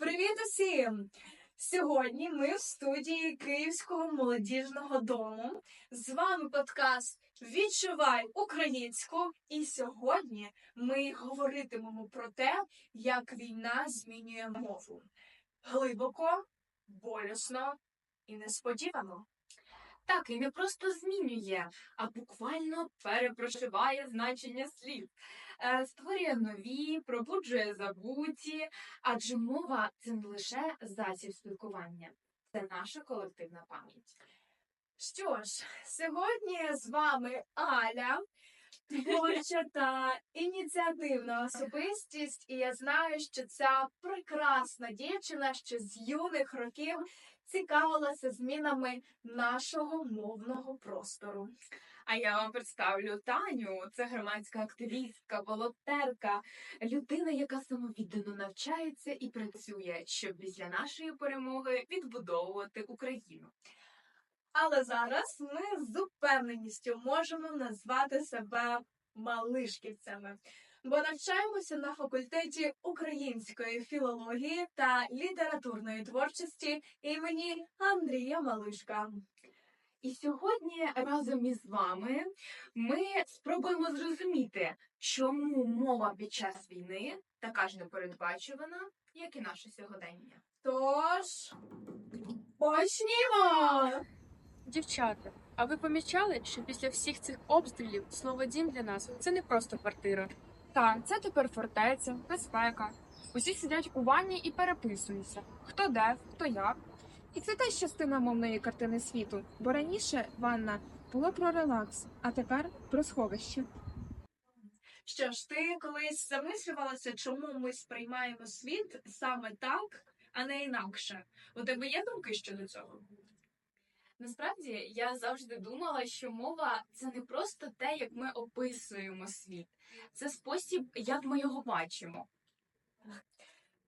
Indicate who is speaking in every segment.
Speaker 1: Привіт усім! Сьогодні ми в студії Київського молодіжного дому. З вами подкаст Відчувай українську. І сьогодні ми говоритимемо про те, як війна змінює мову. Глибоко, болісно і несподівано.
Speaker 2: Так, і не просто змінює, а буквально перепрошиває значення слів, створює нові, пробуджує забуті, адже мова це не лише засіб спілкування, це наша колективна пам'ять.
Speaker 1: Що ж, сьогодні з вами Аля, творча та ініціативна особистість, і я знаю, що ця прекрасна дівчина ще з юних років цікавилася змінами нашого мовного простору.
Speaker 2: А я вам представлю Таню. Це громадська активістка, волонтерка, людина, яка самовіддано навчається і працює, щоб після нашої перемоги відбудовувати Україну.
Speaker 1: Але зараз ми з упевненістю можемо назвати себе малишківцями, бо навчаємося на факультеті української філології та літературної творчості імені Андрія Малишка.
Speaker 2: І сьогодні разом із вами ми спробуємо зрозуміти, чому мова під час війни така ж непередбачувана, як і наше сьогодення.
Speaker 1: Тож почнімо!
Speaker 3: Дівчата, а ви помічали, що після всіх цих обстрілів слово дім для нас це не просто квартира. Так, це тепер фортеця, безпека. Усі сидять у ванні і переписуються, хто де, хто як. І це теж частина мовної картини світу, бо раніше ванна була про релакс, а тепер про сховище.
Speaker 1: Що ж, ти колись замислювалася, чому ми сприймаємо світ саме так, а не інакше? У тебе є думки щодо цього?
Speaker 2: Насправді я завжди думала, що мова це не просто те, як ми описуємо світ, це спосіб, як ми його бачимо.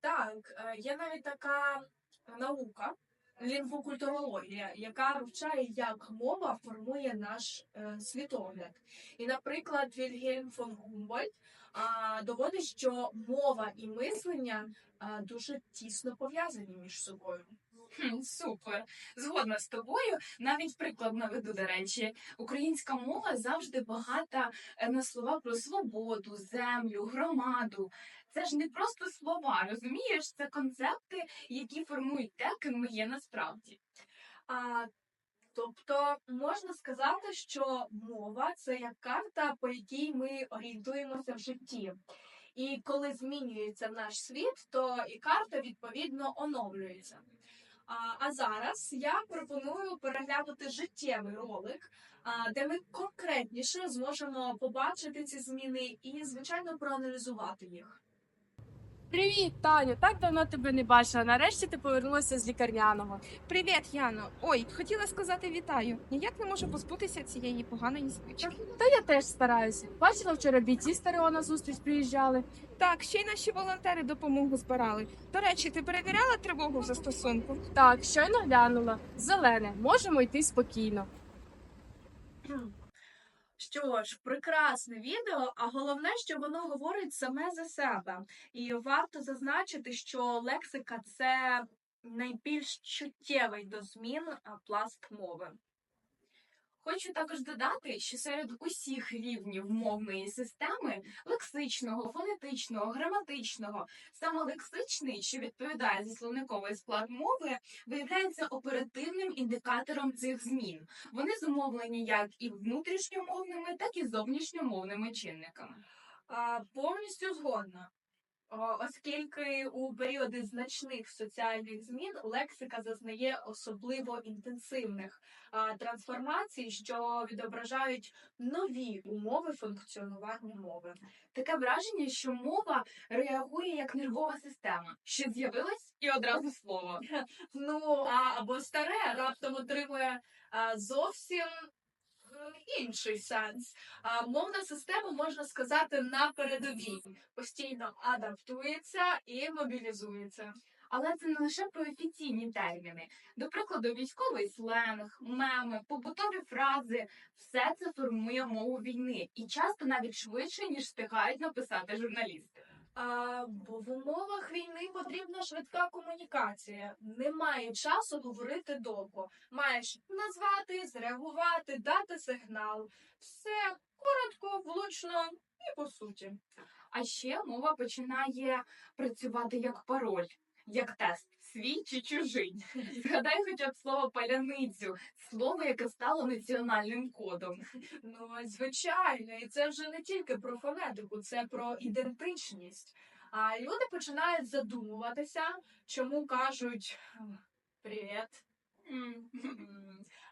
Speaker 1: Так, е, є навіть така наука, лінгвокультурологія, яка вивчає, як мова формує наш е, світогляд. І, наприклад, Вільгельм фон Гумбольдт а, доводить, що мова і мислення а, дуже тісно пов'язані між собою.
Speaker 2: Супер, згодна з тобою. Навіть приклад наведу до речі, українська мова завжди багата е, на слова про свободу, землю, громаду. Це ж не просто слова, розумієш? Це концепти, які формують те, ким ми є насправді.
Speaker 1: А, тобто можна сказати, що мова це як карта, по якій ми орієнтуємося в житті. І коли змінюється наш світ, то і карта відповідно оновлюється. А, а зараз я пропоную переглянути життєвий ролик, де ми конкретніше зможемо побачити ці зміни і, звичайно, проаналізувати їх.
Speaker 3: Привіт, Таню! Так давно тебе не бачила. Нарешті ти повернулася з лікарняного.
Speaker 4: Привіт, Яно. Ой, хотіла сказати вітаю. Ніяк не можу позбутися цієї поганої звички.
Speaker 3: Та я теж стараюся. Бачила вчора бійці стерео на зустріч приїжджали.
Speaker 4: Так, ще й наші волонтери допомогу збирали. До речі, ти перевіряла тривогу в застосунку?
Speaker 3: Так, щойно глянула. Зелене, можемо йти спокійно.
Speaker 1: Що ж, прекрасне відео, а головне, що воно говорить саме за себе. І варто зазначити, що лексика це найбільш чуттєвий до змін пласт мови.
Speaker 2: Хочу також додати, що серед усіх рівнів мовної системи лексичного, фонетичного, граматичного, саме лексичний, що відповідає за словниковий склад мови, виявляється оперативним індикатором цих змін. Вони зумовлені як і внутрішньомовними, так і зовнішньомовними чинниками.
Speaker 1: А, повністю згодна. О, Оскільки у періоди значних соціальних змін лексика зазнає особливо інтенсивних а, трансформацій, що відображають нові умови функціонування мови.
Speaker 2: Таке враження, що мова реагує як нервова система, що з'явилась і одразу слово.
Speaker 1: Ну а або старе раптом отримує а, зовсім інший сенс. Мовна система, можна сказати, на передовій постійно адаптується і мобілізується.
Speaker 2: Але це не лише про офіційні терміни. До прикладу, військовий сленг, меми, побутові фрази все це формує мову війни і часто навіть швидше, ніж встигають написати журналісти.
Speaker 1: А, бо в умовах війни потрібна швидка комунікація. Немає часу говорити довго. Маєш назвати, зреагувати, дати сигнал. Все коротко, влучно і по суті.
Speaker 2: А ще мова починає працювати як пароль, як тест. Свій чи чужий. Згадай хоча б слово паляницю, слово, яке стало національним кодом.
Speaker 1: Ну, звичайно, і це вже не тільки про фонетику, це про ідентичність. А люди починають задумуватися, чому кажуть привіт,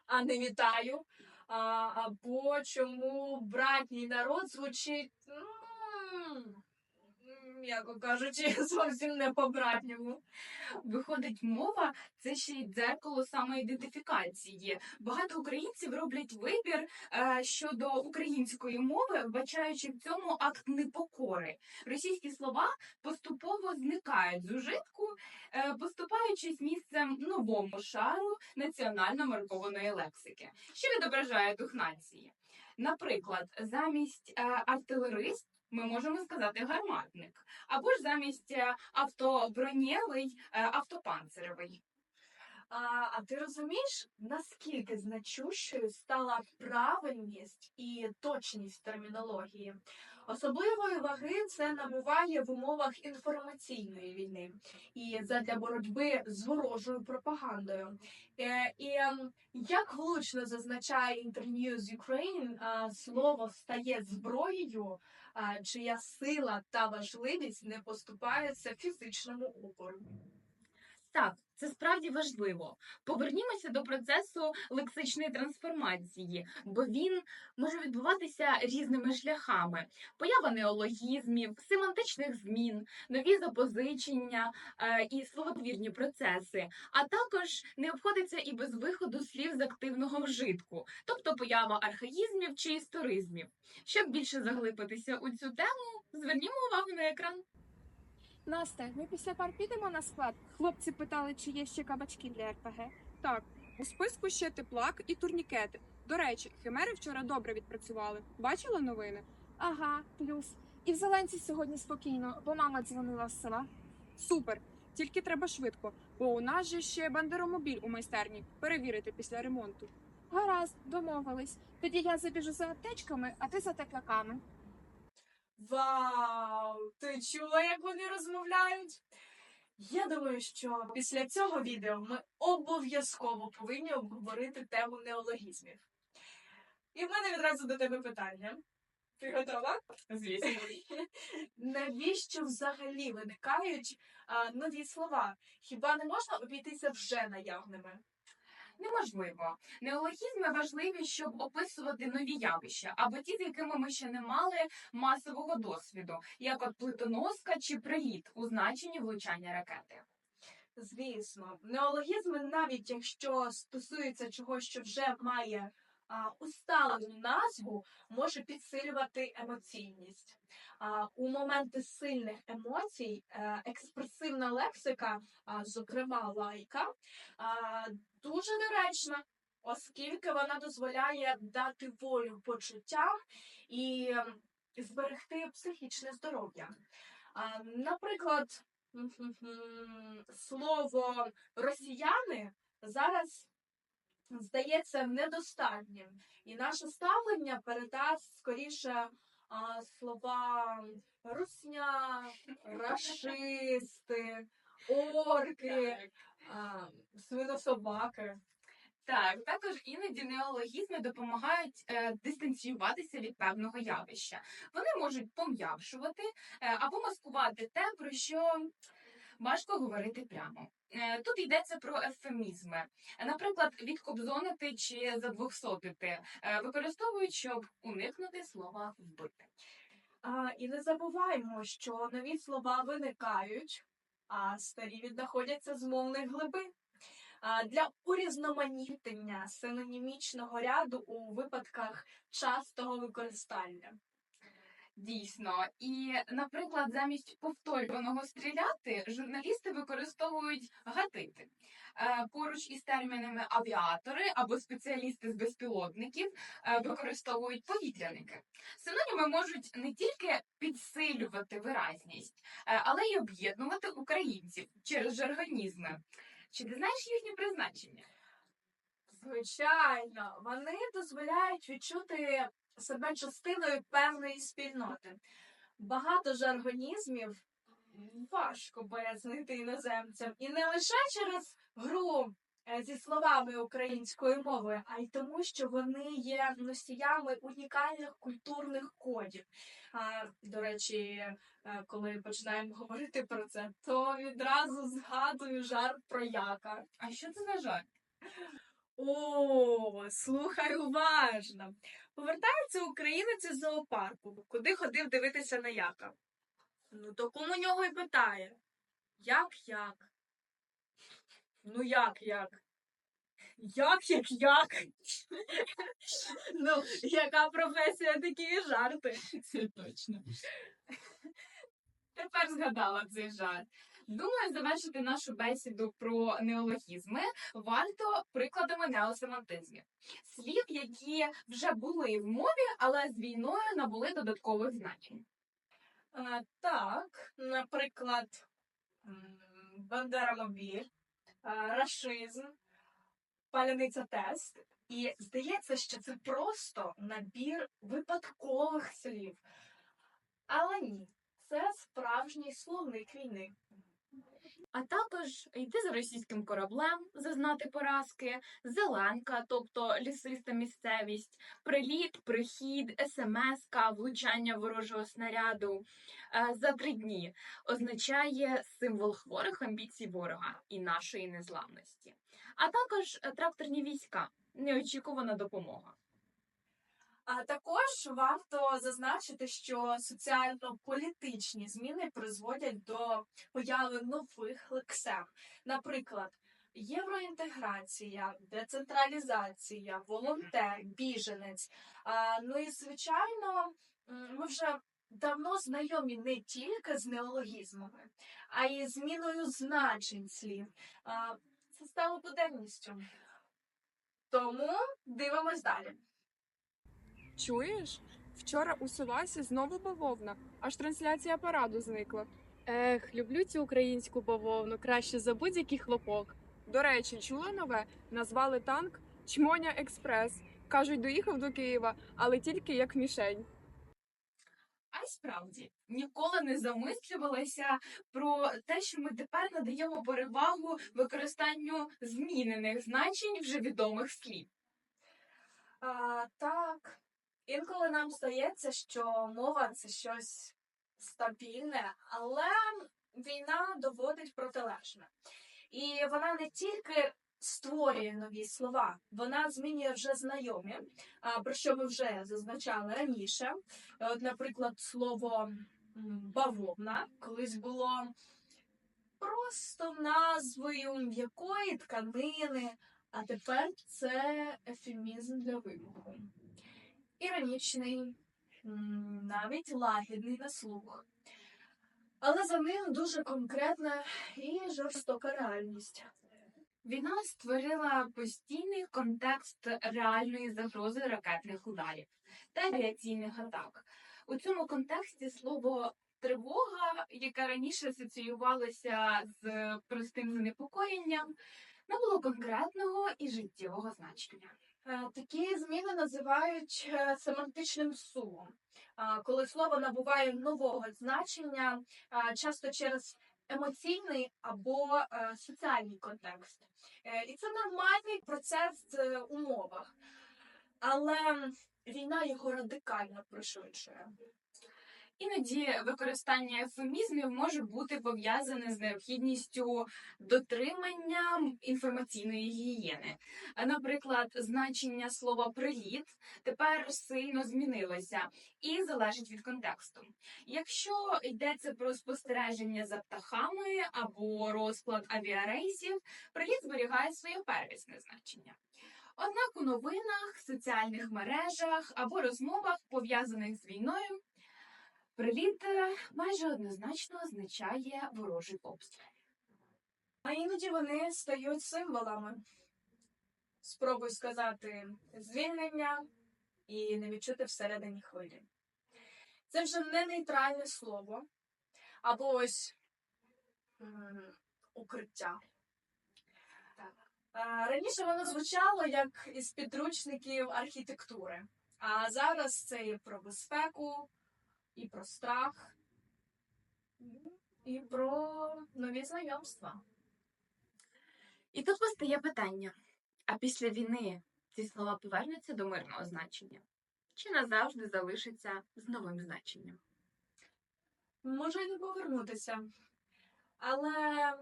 Speaker 1: а не вітаю. А, або чому братній народ звучить, м'яко кажучи, зовсім не по-братньому.
Speaker 2: Виходить, мова це ще й дзеркало самоідентифікації. Багато українців роблять вибір е, щодо української мови, вбачаючи в цьому акт непокори. Російські слова поступово зникають з ужитку, е, поступаючись місцем новому шару національно маркованої лексики, що відображає дух нації. Наприклад, замість е, артилерист ми можемо сказати гарматник, або ж замість е, автобронєвий, е, автопанциревий.
Speaker 1: А, а ти розумієш, наскільки значущою стала правильність і точність термінології? Особливої ваги це набуває в умовах інформаційної війни і задля боротьби з ворожою пропагандою. Е, і ем, як влучно зазначає Internews Ukraine, слово стає зброєю, чия сила та важливість не поступаються фізичному опору.
Speaker 2: Так, це справді важливо. Повернімося до процесу лексичної трансформації, бо він може відбуватися різними шляхами: поява неологізмів, семантичних змін, нові запозичення е, і словотвірні процеси, а також не обходиться і без виходу слів з активного вжитку, тобто поява архаїзмів чи історизмів. Щоб більше заглибитися у цю тему, звернімо увагу на екран.
Speaker 4: Настя, ми після пар підемо на склад. Хлопці питали, чи є ще кабачки для РПГ.
Speaker 3: Так, у списку ще теплак і турнікети. До речі, химери вчора добре відпрацювали. Бачила новини?
Speaker 4: Ага, плюс. І в Зеленці сьогодні спокійно, бо мама дзвонила з села.
Speaker 3: Супер! Тільки треба швидко, бо у нас же ще бандеромобіль у майстерні перевірити після ремонту.
Speaker 4: Гаразд, домовились. Тоді я забіжу за аптечками, а ти за тепляками.
Speaker 1: Вау! Ти чула, як вони розмовляють? Я думаю, що після цього відео ми обов'язково повинні обговорити тему неологізмів. І в мене відразу до тебе питання. Ти готова?
Speaker 2: Звісно.
Speaker 1: Навіщо взагалі виникають а, нові слова? Хіба не можна обійтися вже наявними?
Speaker 2: Неможливо. Неологізми важливі, щоб описувати нові явища, або ті, з якими ми ще не мали масового досвіду, як от плитоноска чи приліт у значенні влучання ракети.
Speaker 1: Звісно, неологізми, навіть якщо стосується чогось, що вже має усталену назву, може підсилювати емоційність. У моменти сильних емоцій е, експресивна лексика, зокрема лайка, дуже доречна, оскільки вона дозволяє дати волю почуттям і ем, зберегти психічне здоров'я. Наприклад, Слово росіяни зараз здається недостатнім, і наше ставлення передасть скоріше а, слова русня, рашисти, орки, свинособаки.
Speaker 2: Так, також іноді неологізми допомагають е, дистанціюватися від певного явища. Вони можуть пом'якшувати е, або маскувати те, про що важко говорити прямо. Е, Тут йдеться про ефемізми. Наприклад, відкобзонити чи задвохсотити, е, використовують, щоб уникнути слова вбити.
Speaker 1: А, і не забуваємо, що нові слова виникають, а старі віднаходяться з мовних глибин. Для урізноманітнення синонімічного ряду у випадках частого використання.
Speaker 2: Дійсно, і, наприклад, замість повторюваного стріляти журналісти використовують гатити. Е, Поруч із термінами авіатори або спеціалісти з безпілотників е, використовують повітряники. Синоніми можуть не тільки підсилювати виразність, е, але й об'єднувати українців через жаргонізми. Чи ти знаєш їхнє призначення?
Speaker 1: Звичайно, вони дозволяють відчути себе частиною певної спільноти. Багато жаргонізмів важко пояснити іноземцям, і не лише через гру е, зі словами української мови, а й тому, що вони є носіями унікальних культурних кодів. А, до речі, е, коли починаємо говорити про це, то відразу згадую жарт про яка.
Speaker 2: А що це за жарт?
Speaker 1: О, слухай уважно. Повертається українець із зоопарку, куди ходив дивитися на яка. Ну, то кому нього й питає. Як як? Ну як як? Як як як? ну, яка професія, такі жарти.
Speaker 2: Це точно. Тепер згадала цей жарт. Думаю, завершити нашу бесіду про неологізми варто прикладами неосемантизмів. Слів, які вже були в мові, але з війною набули додаткових значень.
Speaker 1: А, так, наприклад, бандеромобіль, рашизм, паляниця тест. І здається, що це просто набір випадкових слів. Але ні, це справжній словник війни.
Speaker 2: А також йти за російським кораблем, зазнати поразки, зеленка, тобто лісиста місцевість, приліт, прихід, смс-ка, влучання ворожого снаряду е, за три дні означає символ хворих амбіцій ворога і нашої незламності. А також е, тракторні війська, неочікувана допомога.
Speaker 1: А також варто зазначити, що соціально-політичні зміни призводять до появи нових лексем. Наприклад, євроінтеграція, децентралізація, волонтер, біженець. А, ну і звичайно, ми вже давно знайомі не тільки з неологізмами, а й зміною значень слів. Це стало буденністю. Тому дивимось далі.
Speaker 3: Чуєш? Вчора у Силасі знову бавовна, аж трансляція параду зникла. Ех, люблю цю українську бавовну, краще за будь-який хлопок. До речі, чула нове? Назвали танк Чмоня Експрес. Кажуть, доїхав до Києва, але тільки як мішень.
Speaker 2: А й справді ніколи не замислювалася про те, що ми тепер надаємо перевагу використанню змінених значень вже відомих слів.
Speaker 1: А, так, інколи нам здається, що мова це щось стабільне, але війна доводить протилежне. І вона не тільки створює нові слова, вона змінює вже знайомі, про що ми вже зазначали раніше. От, наприклад, слово бавовна колись було просто назвою м'якої тканини. А тепер це ефемізм для вибуху. Іронічний, навіть лагідний на слух. Але за ним дуже конкретна і жорстока реальність.
Speaker 2: Війна створила постійний контекст реальної загрози ракетних ударів та авіаційних атак. У цьому контексті слово тривога, яке раніше асоціювалося з простим занепокоєнням, набуло конкретного і життєвого значення.
Speaker 1: Е, Такі зміни називають е, семантичним сумом, коли слово набуває нового значення, часто через емоційний або е, соціальний контекст. І це нормальний процес в умовах. Але війна його радикально пришвидшує.
Speaker 2: Іноді використання ефемізмів може бути пов'язане з необхідністю дотримання інформаційної гігієни. Наприклад, значення слова приліт тепер сильно змінилося і залежить від контексту. Якщо йдеться про спостереження за птахами або розклад авіарейсів, приліт зберігає своє первісне значення. Однак у новинах, соціальних мережах або розмовах, пов'язаних з війною, Приліт е, майже однозначно означає ворожий обстріл.
Speaker 1: А іноді вони стають символами. Спробуй сказати звільнення і не відчути всередині хвилі. Це вже не нейтральне слово, або ось укриття.
Speaker 2: Так.
Speaker 1: Раніше воно звучало як із підручників архітектури, а зараз це і про безпеку, і про страх, і про нові знайомства.
Speaker 2: І тут постає питання: а після війни ці слова повернуться до мирного значення? Чи назавжди залишаться з новим значенням?
Speaker 1: Може й не повернутися. Але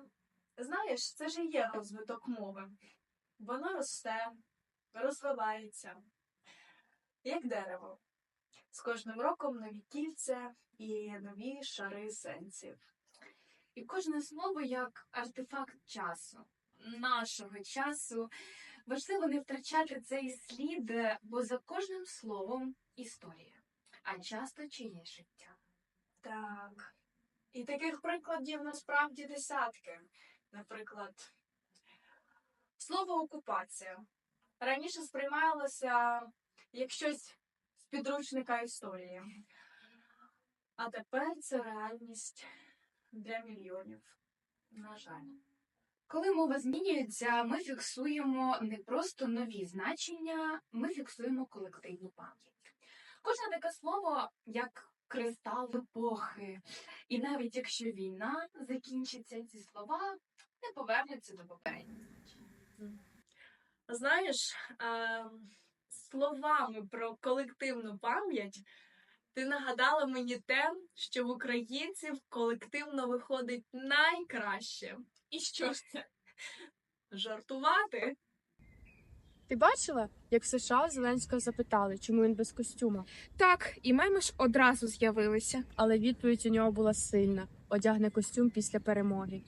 Speaker 1: знаєш, це ж і є розвиток мови. Воно росте, розвивається, як дерево. З кожним роком нові кільця і нові шари сенсів.
Speaker 2: І кожне слово як артефакт часу, нашого часу. Важливо не втрачати цей слід, бо за кожним словом історія, а часто чиє життя.
Speaker 1: Так. І таких прикладів насправді десятки. Наприклад, слово окупація раніше сприймалося як щось підручника історії. А тепер це реальність для мільйонів. На жаль.
Speaker 2: Коли мова змінюється, ми фіксуємо не просто нові значення, ми фіксуємо колективну пам'ять. Кожне таке слово як кристал епохи. І навіть якщо війна закінчиться, ці слова не повернуться до попередніх.
Speaker 1: Знаєш, е, словами про колективну пам'ять ти нагадала мені те, що в українців колективно виходить найкраще.
Speaker 2: І що ж це?
Speaker 1: Жартувати.
Speaker 3: Ти бачила, як в США Зеленського запитали, чому він без костюма?
Speaker 4: Так, і меми ж одразу з'явилися.
Speaker 3: Але відповідь у нього була сильна: одягне костюм після перемоги.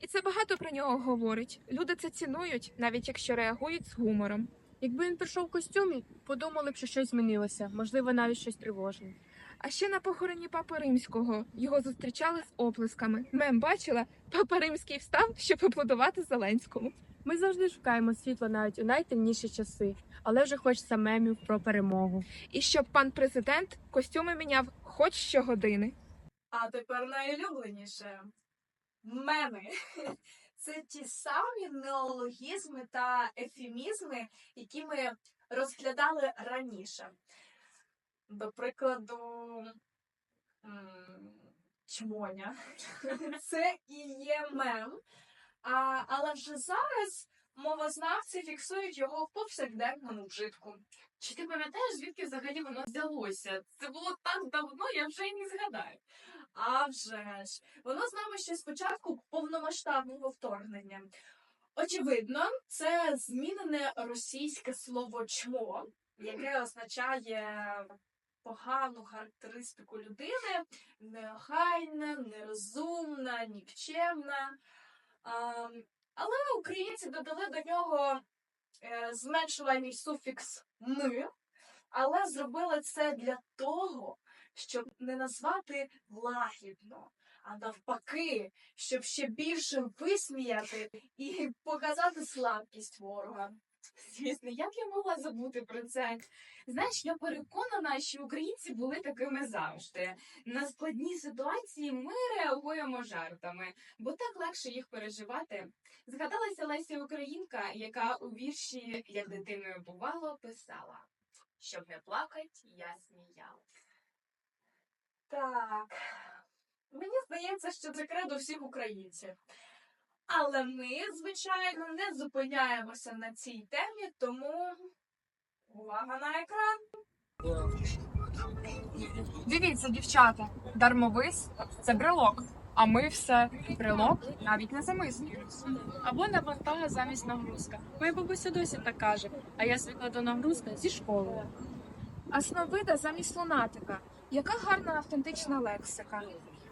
Speaker 4: І це багато про нього говорить. Люди це цінують, навіть якщо реагують з гумором.
Speaker 3: Якби він прийшов в костюмі, подумали б, що щось змінилося, можливо, навіть щось тривожне.
Speaker 4: А ще на похороні папи римського його зустрічали з оплесками. Мем бачила, папа римський встав, щоб аплодувати Зеленському.
Speaker 3: Ми завжди шукаємо світло навіть у найтемніші часи, але вже хочеться мемів про перемогу.
Speaker 4: І щоб пан президент костюми міняв хоч щогодини.
Speaker 1: А тепер найулюбленіше меми. Це ті самі неологізми та ефемізми, які ми розглядали раніше. До прикладу, чмоня. Це і є мем. А, але вже зараз мовознавці фіксують його в повсякденному вжитку.
Speaker 2: Чи ти пам'ятаєш, звідки взагалі воно взялося? Це було так давно, я вже й не згадаю.
Speaker 1: А вже ж, воно з нами ще з початку повномасштабного вторгнення. Очевидно, це змінене російське слово чмо, яке означає погану характеристику людини, неохайна, нерозумна, нікчемна. Але українці додали до нього е, зменшувальний суфікс ми, але зробили це для того, щоб не назвати лагідно, а навпаки, щоб ще більше висміяти і показати слабкість ворога.
Speaker 2: Звісно, як я могла забути про це? Знаєш, я переконана, що українці були такими завжди. На складні ситуації ми реагуємо жартами, бо так легше їх переживати. Згадалася Леся Українка, яка у вірші Як дитиною бувало писала: Щоб не плакать, я сміялась.
Speaker 1: Так, мені здається, що це кредо всіх українців. Але ми, звичайно, не зупиняємося на цій темі, тому увага на екран.
Speaker 3: Дивіться, дівчата, дармовис це брелок. А ми все брелок навіть не замислюємося. Або навантага замість нагрузка. Моя бабуся досі так каже, а я звикла до нагрузка зі школи.
Speaker 4: А сновида замість лунатика. Яка гарна автентична лексика.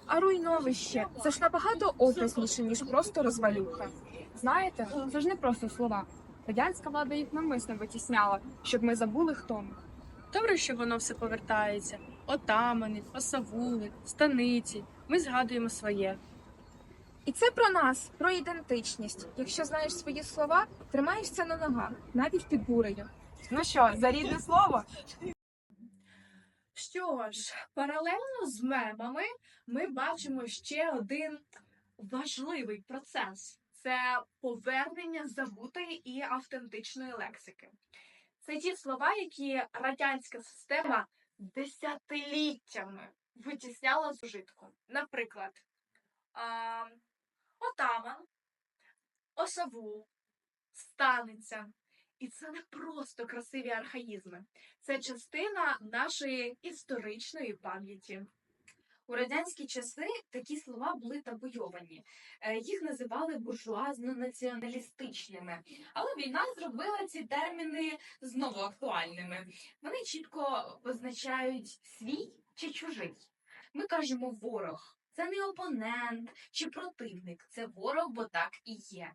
Speaker 4: А руйновище це ж набагато образніше, ніж просто розвалюха.
Speaker 3: Знаєте, це ж не просто слова. Радянська влада їх навмисно витісняла, щоб ми забули, хто ми. Добре, що воно все повертається. отамани, осавули, станиці. Ми згадуємо своє.
Speaker 4: І це про нас, про ідентичність. Якщо знаєш свої слова, тримаєшся на ногах, навіть під бурею.
Speaker 3: Ну що, за рідне слово?
Speaker 1: Що ж, паралельно з мемами ми бачимо ще один важливий процес це повернення забутої і автентичної лексики. Це ті слова, які радянська система десятиліттями витісняла з ужитку. Наприклад, отаман, осавул, станиця. І це не просто красиві архаїзми. Це частина нашої історичної пам'яті.
Speaker 2: У радянські часи такі слова були табуйовані. Е, Їх називали буржуазно-націоналістичними. Але війна зробила ці терміни знову актуальними. Вони чітко позначають свій чи чужий. Ми кажемо ворог. Це не опонент чи противник, це ворог, бо так і є.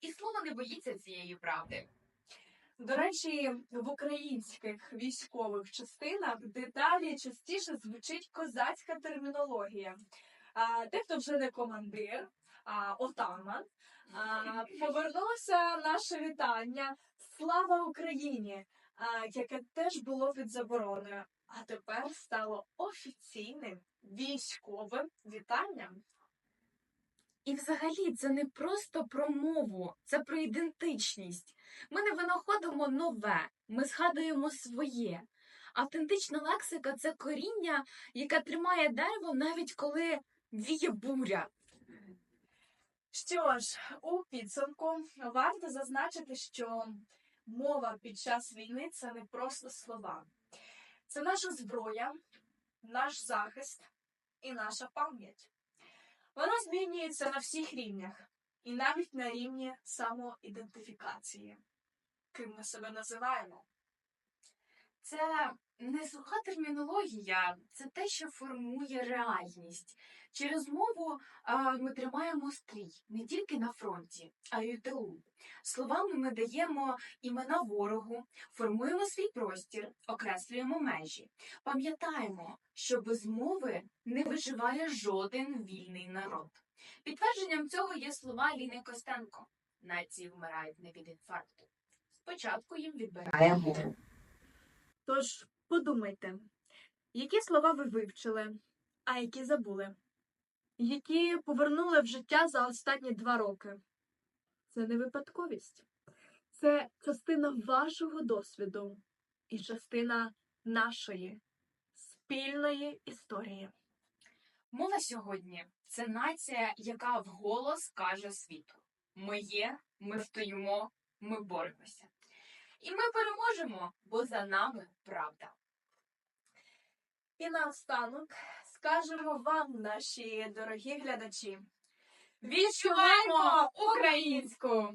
Speaker 2: І слово не боїться цієї правди.
Speaker 1: До речі, в українських військових частинах деталі частіше звучить козацька термінологія. А, дехто вже не командир, а отаман. А, повернулося наше вітання Слава Україні, а, яке теж було під забороною, а тепер стало офіційним військовим вітанням.
Speaker 2: І взагалі це не просто про мову, це про ідентичність. Ми не винаходимо нове, ми згадуємо своє. Автентична лексика це коріння, яке тримає дерево навіть коли віє буря.
Speaker 1: Що ж, у підсумку варто зазначити, що мова під час війни це не просто слова, це наша зброя, наш захист і наша пам'ять. Вона змінюється на всіх рівнях, і навіть на рівні самоідентифікації. Ким ми себе називаємо?
Speaker 2: Це не суха термінологія, це те, що формує реальність. Через мову ми тримаємо стрій не тільки на фронті, а й у тилу. Словами ми даємо імена ворогу, формуємо свій простір, окреслюємо межі. Пам'ятаємо, що без мови не виживає жоден вільний народ. Підтвердженням цього є слова Ліни Костенко: нації вмирають не від інфаркту. Спочатку їм відбирає мову.
Speaker 1: Тож подумайте, які слова ви вивчили, а які забули, які повернули в життя за останні два роки. Це не випадковість, це частина вашого досвіду і частина нашої спільної історії.
Speaker 2: Мова сьогодні це нація, яка вголос каже світу: ми є, ми стоїмо, ми боремося. І ми переможемо, бо за нами правда.
Speaker 1: І наостанок скажемо вам, наші дорогі глядачі. Відчуваємо українську!